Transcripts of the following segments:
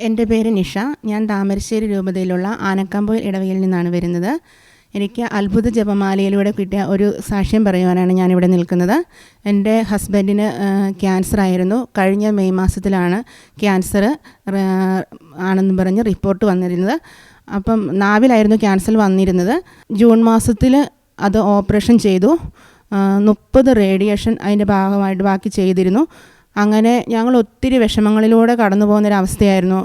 എന്റെ പേര് നിഷ. ഞാൻ താമരശ്ശേരി രൂപതയിലുള്ള ആനക്കമ്പോയിൽ ഇടവയിൽ നിന്നാണ് വരുന്നത്. എനിക്ക് അത്ഭുത ജപമാലയിലൂടെ കിട്ടിയ ഒരു സാക്ഷ്യം പറയുവാനാണ് ഞാനിവിടെ നിൽക്കുന്നത്. എന്റെ ഹസ്ബൻഡിന് ക്യാൻസർ ആയിരുന്നു. കഴിഞ്ഞ മെയ് മാസത്തിലാണ് ക്യാൻസർ ആണെന്ന് പറഞ്ഞ് റിപ്പോർട്ട് വന്നിരുന്നത്. അപ്പം നാവിലായിരുന്നു ക്യാൻസർ വന്നിരുന്നത്. ജൂൺ മാസത്തിൽ അത് ഓപ്പറേഷൻ ചെയ്തു. മുപ്പത് റേഡിയേഷൻ അതിന്റെ ഭാഗമായിട്ട് ബാക്കി ചെയ്തിരുന്നു. അങ്ങനെ ഞങ്ങൾ ഒത്തിരി വിഷമങ്ങളിലൂടെ കടന്നു പോകുന്നൊരവസ്ഥയായിരുന്നു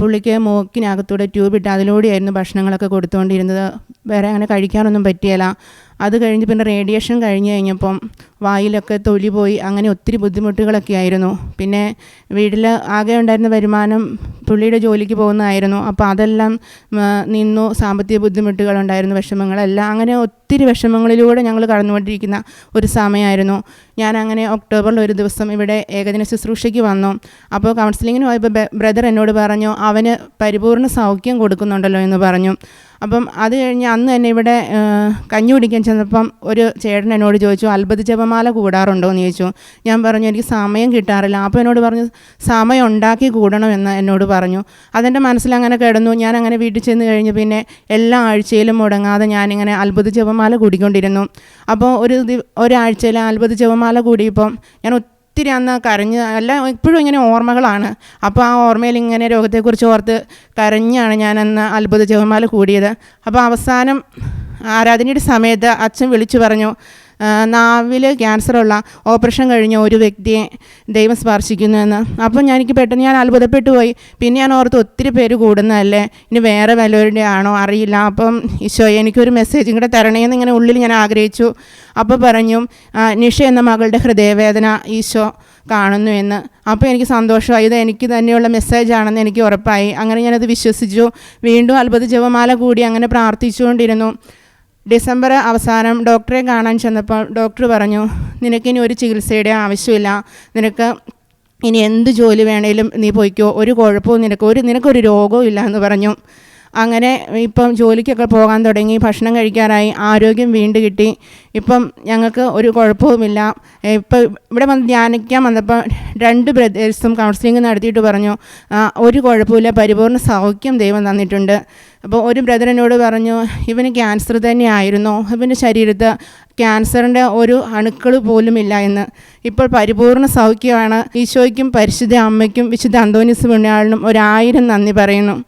പുള്ളിക്ക് മൂക്കിനകത്തൂടെ ട്യൂബ് ഇട്ട് അതിലൂടെയായിരുന്നു ഭക്ഷണങ്ങളൊക്കെ കൊടുത്തുകൊണ്ടിരുന്നത്. വേറെ അങ്ങനെ കഴിക്കാനൊന്നും പറ്റിയല്ല. അത് കഴിഞ്ഞ് പിന്നെ റേഡിയേഷൻ കഴിഞ്ഞ് കഴിഞ്ഞപ്പം വായിലൊക്കെ തൊലി പോയി അങ്ങനെ ഒത്തിരി ബുദ്ധിമുട്ടുകളൊക്കെ ആയിരുന്നു. പിന്നെ വീട്ടിൽ ആകെ ഉണ്ടായിരുന്ന വരുമാനം പുള്ളിയുടെ ജോലിക്ക് പോകുന്നതായിരുന്നു. അപ്പോൾ അതെല്ലാം നിന്നു. സാമ്പത്തിക ബുദ്ധിമുട്ടുകളുണ്ടായിരുന്നു വിഷമങ്ങളെല്ലാം. അങ്ങനെ ഒത്തിരി വിഷമങ്ങളിലൂടെ ഞങ്ങൾ കടന്നുകൊണ്ടിരിക്കുന്ന ഒരു സമയമായിരുന്നു. ഞാൻ അങ്ങനെ ഒക്ടോബറിൽ ഒരു ദിവസം ഇവിടെ ഏകദിന ശുശ്രൂഷയ്ക്ക് വന്നു. അപ്പോൾ കൗൺസിലിങ്ങിന് പോയപ്പോൾ ബ്രദർ എന്നോട് പറഞ്ഞു അവന് പരിപൂർണ സൗഖ്യം കൊടുക്കുന്നുണ്ടല്ലോ എന്ന് പറഞ്ഞു. അപ്പം അത് കഴിഞ്ഞ് അന്ന് തന്നെ ഇവിടെ കഞ്ഞി കുടിക്കാൻ ചെന്നപ്പം ഒരു ചേട്ടൻ എന്നോട് ചോദിച്ചു അത്ഭുത ജപമാല കൂടാറുണ്ടോ? എന്ന് ചോദിച്ചു. ഞാൻ പറഞ്ഞു എനിക്ക് സമയം കിട്ടാറില്ല. അപ്പോൾ എന്നോട് പറഞ്ഞു സമയം ഉണ്ടാക്കി കൂടണമെന്ന് എന്നോട് പറഞ്ഞു. അതെന്റെ മനസ്സിൽ അങ്ങനെ കിടന്നു. ഞാൻ അങ്ങനെ വീട്ടിൽ ചെന്ന് കഴിഞ്ഞ് പിന്നെ എല്ലാ ആഴ്ചയിലും മുടങ്ങാതെ ഞാനിങ്ങനെ അത്ഭുത ജപമാല കൂടിക്കൊണ്ടിരുന്നു. അപ്പോൾ ഒരു ഒരാഴ്ചയിൽ അത്ഭുത ജപമാല കൂടിയപ്പം ഞാൻ ഒത്തിരി അന്ന് കരഞ്ഞ് അല്ല ഇപ്പോഴും ഇങ്ങനെ ഓർമ്മകളാണ്. അപ്പോൾ ആ ഓർമ്മയിൽ ഇങ്ങനെ രോഗത്തെക്കുറിച്ച് ഓർത്ത് കരഞ്ഞാണ് ഞാൻ അന്ന് അത്ഭുത ജപമാല കൂടിയത്. അപ്പോൾ അവസാനം ആരാധനയുടെ സമയത്ത് അച്ഛൻ വിളിച്ചു പറഞ്ഞു നാവിൽ ക്യാൻസറുള്ള ഓപ്പറേഷൻ കഴിഞ്ഞ ഒരു വ്യക്തിയെ ദൈവം സ്പർശിക്കുന്നു എന്ന്. അപ്പം ഞാൻ എനിക്ക് പെട്ടെന്ന് ഞാൻ അത്ഭുതപ്പെട്ടു പോയി. പിന്നെ ഞാൻ ഓർത്ത് ഒത്തിരി പേര് കൂടുന്നതല്ലേ? ഇനി വേറെ വല്ലവരുടെ ആണോ അറിയില്ല. അപ്പം ഈശോ എനിക്കൊരു മെസ്സേജ് കൂടെ തരണേന്ന് ഇങ്ങനെ ഉള്ളിൽ ഞാൻ ആഗ്രഹിച്ചു. അപ്പോൾ പറഞ്ഞു നിഷ എന്ന മകളുടെ ഹൃദയവേദന ഈശോ കാണുന്നു എന്ന്. അപ്പോൾ എനിക്ക് സന്തോഷമായി. ഇത് എനിക്ക് തന്നെയുള്ള മെസ്സേജാണെന്ന് എനിക്ക് ഉറപ്പായി. അങ്ങനെ ഞാനത് വിശ്വസിച്ചു. വീണ്ടും അത്ഭുത ജപമാല കൂടി അങ്ങനെ പ്രാർത്ഥിച്ചുകൊണ്ടിരുന്നു. ഡിസംബർ അവസാനം ഡോക്ടറെ കാണാൻ ചെന്നപ്പോൾ ഡോക്ടർ പറഞ്ഞു നിനക്കിനി ഒരു ചികിത്സയുടെ ആവശ്യമില്ല. നിനക്ക് ഇനി എന്ത് ജോലി വേണേലും നീ പോയിക്കോ. ഒരു കുഴപ്പവും നിനക്ക് ഒരു നിനക്കൊരു രോഗവും ഇല്ല എന്ന് പറഞ്ഞു. അങ്ങനെ ഇപ്പം ജോലിക്കൊക്കെ പോകാൻ തുടങ്ങി ഭക്ഷണം കഴിക്കാറായി ആരോഗ്യം വീണ്ടും കിട്ടി. ഇപ്പം ഞങ്ങൾക്ക് ഒരു കുഴപ്പവുമില്ല. ഇപ്പം ഇവിടെ വന്ന് ധ്യാനിക്കാൻ വന്നപ്പോൾ രണ്ട് ബ്രദേഴ്സും കൗൺസിലിംഗ് നടത്തിയിട്ട് പറഞ്ഞു ഒരു കുഴപ്പമില്ല പരിപൂർണ സൗഖ്യം ദൈവം തന്നിട്ടുണ്ട്. അപ്പോൾ ഒരു ബ്രദറിനോട് പറഞ്ഞു ഇവന് ക്യാൻസർ തന്നെയായിരുന്നു. ഇവന്റെ ശരീരത്ത് ക്യാൻസറിന്റെ ഒരു അണുക്കൾ പോലും ഇല്ല എന്ന്. ഇപ്പോൾ പരിപൂർണ സൗഖ്യമാണ്. ഈശോയ്ക്കും പരിശുദ്ധ അമ്മയ്ക്കും വിശുദ്ധ അന്തോനിസ് പുണ്യാളിനും ഒരായിരം നന്ദി പറയുന്നു.